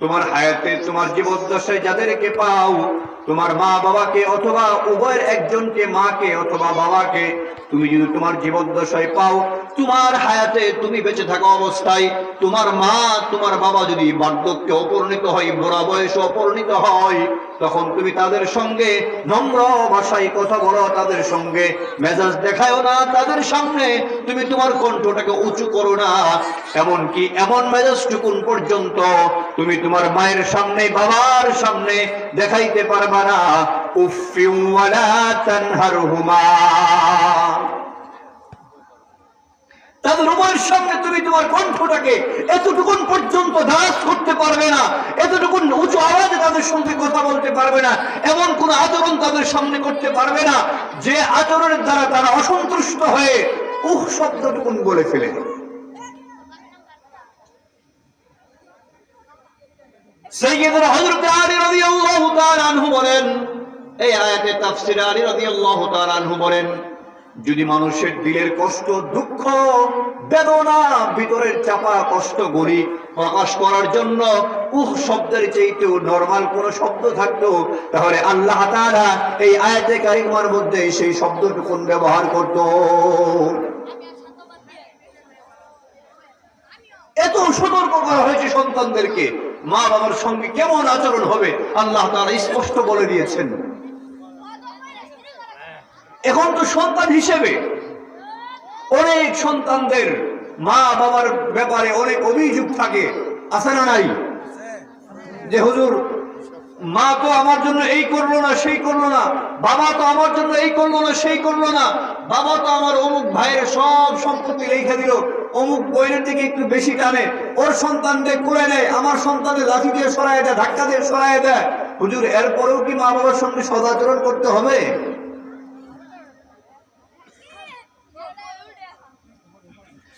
তোমার হায়াতে, তোমার জীবন দশায় যাদেরকে পাও, তোমার মা বাবাকে অথবা উভয়ের একজনকে, মাকে অথবা বাবাকে তুমি যদি তোমার জীবন দশায় পাও, তোমার হায়াতে তুমি বেঁচে থাকা অবস্থায়। তোমার মা, তোমার বাবা যদি বার্ধক্যে অপরিণত হয়, বুড়া বয়সে অপরিণত হয়, তখন তুমি তাদের সঙ্গে নম্র ভাষায় কথা বলো তাদের সঙ্গে। মেজাজ দেখায়ও না তাদের সামনে। তুমি তোমার কণ্ঠটাকে উঁচু করো না। এমনকি এমন মেজাজ টুকুন পর্যন্ত তুমি তোমার মায়ের সামনে, বাবার সামনে দেখাইতে পারবা না। উফিউ ওয়ালা তানহারহুমা। তাদের উভয়ের সামনে তুমি তোমার কণ্ঠটাকে এতটুকুন পর্যন্ত দাস করতে পারবে না, এতটুকুন উঁচু আওয়াজে তাদের সঙ্গে কথা বলতে পারবে না, এমন কোন আচরণ তাদের সামনে করতে পারবে না, যে আচরণের দ্বারা তারা অসন্তুষ্ট হয়ে উহ শব্দটুকুন বলে ফেলে। বলেন, এই আয়াতে তাফসীর আলী রাদিয়াল্লাহু তাআলা আনহু বলেন যদি মানুষের দিলের কষ্ট, দুঃখ, বেদনা, ভিতরের চাপা কষ্ট গড়ি প্রকাশ করার জন্য উহ শব্দের চাইতেও নরমাল কোন শব্দ থাকতো, তাহলে আল্লাহ তাআলা এই আয়াতে কারিমার মধ্যে সেই শব্দটুকুন ব্যবহার করত? এত সতর্ক করা হয়েছে সন্তানদেরকে। মা বাবার সঙ্গে কেমন আচরণ হবে? আল্লাহ তাআলা স্পষ্ট বলে দিয়েছেন। এখন তো সন্তান হিসেবে অনেক সন্তানদের মা বাবার ব্যাপারে অনেক অভিযোগ থাকে, আছে না নাই? যে হুজুর, মা তো আমার জন্য এই করল না, সেই করল না, বাবা তো আমার জন্য এই করল না, সেই করল না, বাবা তো আমার অমুক ভাইয়ের সব সম্পত্তি রেখে দিল, অমুক বইয়ের দিকে একটু বেশি টানে, ওর সন্তানকে কুড়ে নেয়, আমার সন্তানের লাঠি দিয়ে সরাই দেয়, ধাক্কা দিয়ে সরাই দেয়। হুজুর, এরপরেও কি মা বাবার সঙ্গে সদাচরণ করতে হবে সাহাবিয়া রসুল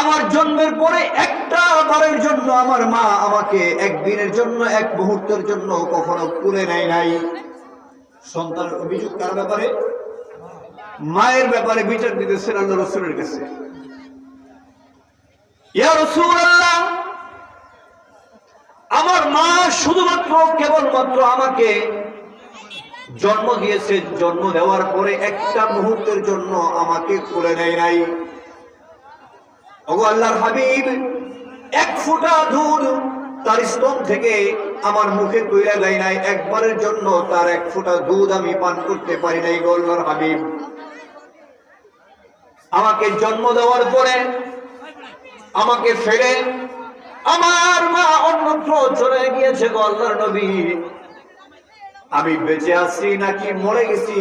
আমার জন্মের পরে একটা বারের জন্য আমার মা আমাকে একদিনের জন্য, এক মুহূর্তের জন্য কখনো তুলে নেয় নাই। সন্তানের অভিযোগ কার ব্যাপারে? মায়ের ব্যাপারে বিচার দিতেছেন আল্লাহ রসুলের কাছে। আমার মা শুধুমাত্র কেবলমাত্র আমাকে জন্ম দিয়েছে, জন্ম দেওয়ার পরে একটা মুহূর্তের জন্য আমাকে খুলে নেয় নাই। ওগো আল্লাহর হাবিব, এক ফোঁটা দুধ তার স্তন থেকে আমার মুখে তৈরা দেয় নাই। একবারের জন্য তার এক ফোঁটা দুধ আমি পান করতে পারি নাই গো হাবিব। আমাকে জন্ম দেওয়ার পরে আমাকে ফেলে আমার মা অন্যত্র চলে গিয়েছে গো আল্লাহর নবী। আমি বেঁচে আছি নাকি মরে গেছি?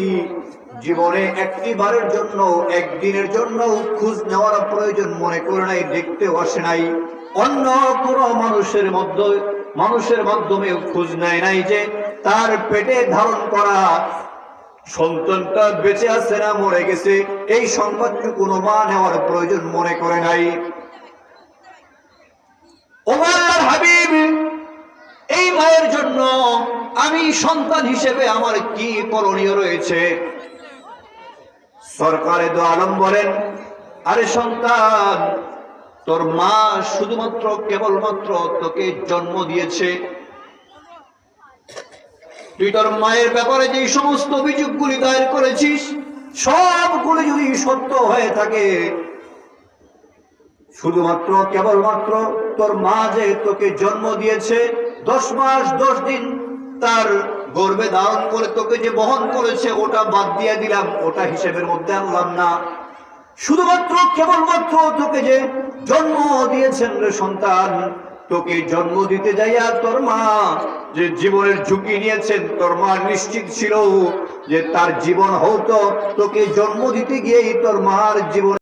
জীবনে একটি বারের জন্য, একদিনের জন্য খোঁজ নেওয়ার প্রয়োজন মনে করে নাই, দেখতেও আসে নাই। অন্য কোন মানুষের মধ্যে, মানুষের মাধ্যমে খোঁজ নেয় নাই যে তার পেটে ধারণ করা সন্তানটা বেঁচে আছে না মরে গেছে। এই সংবাদটি কোনো মা নেওয়ার প্রয়োজন মনে করে নাই। হাবিব জন্য আমি সন্তান হিসেবে আমার কি করণীয় রয়েছে? সরকারে দো আলম বলেন, আরে সন্তান, তোর মা শুধুমাত্র কেবলমাত্র তোকে জন্ম দিয়েছে। তুই তোর মায়ের ব্যাপারে যে সমস্ত অভিযোগগুলি দায়ের করেছিস, সবগুলি যদি সত্য হয়ে থাকে, শুধুমাত্র কেবলমাত্র তোর মা যে তোকে জন্ম দিয়েছে দশ মাস, দশ দিন তার গর্বে ধারণ করে তোকে যে বহন করেছে, ওটা বাদ দিয়ে দিলাম, ওটা হিসেবের মধ্যে আনলাম না। শুধুমাত্র, কেবলমাত্র তোকে যে জন্ম দিয়েছেন রে সন্তান, তোকে জন্ম দিতে যাইয়া তোর মা যে জীবনের ঝুঁকি নিয়েছেন, তোর মা নিশ্চিত ছিল যে তার জীবন হতো, তোকে জন্ম দিতে গিয়েই তোর মার জীবন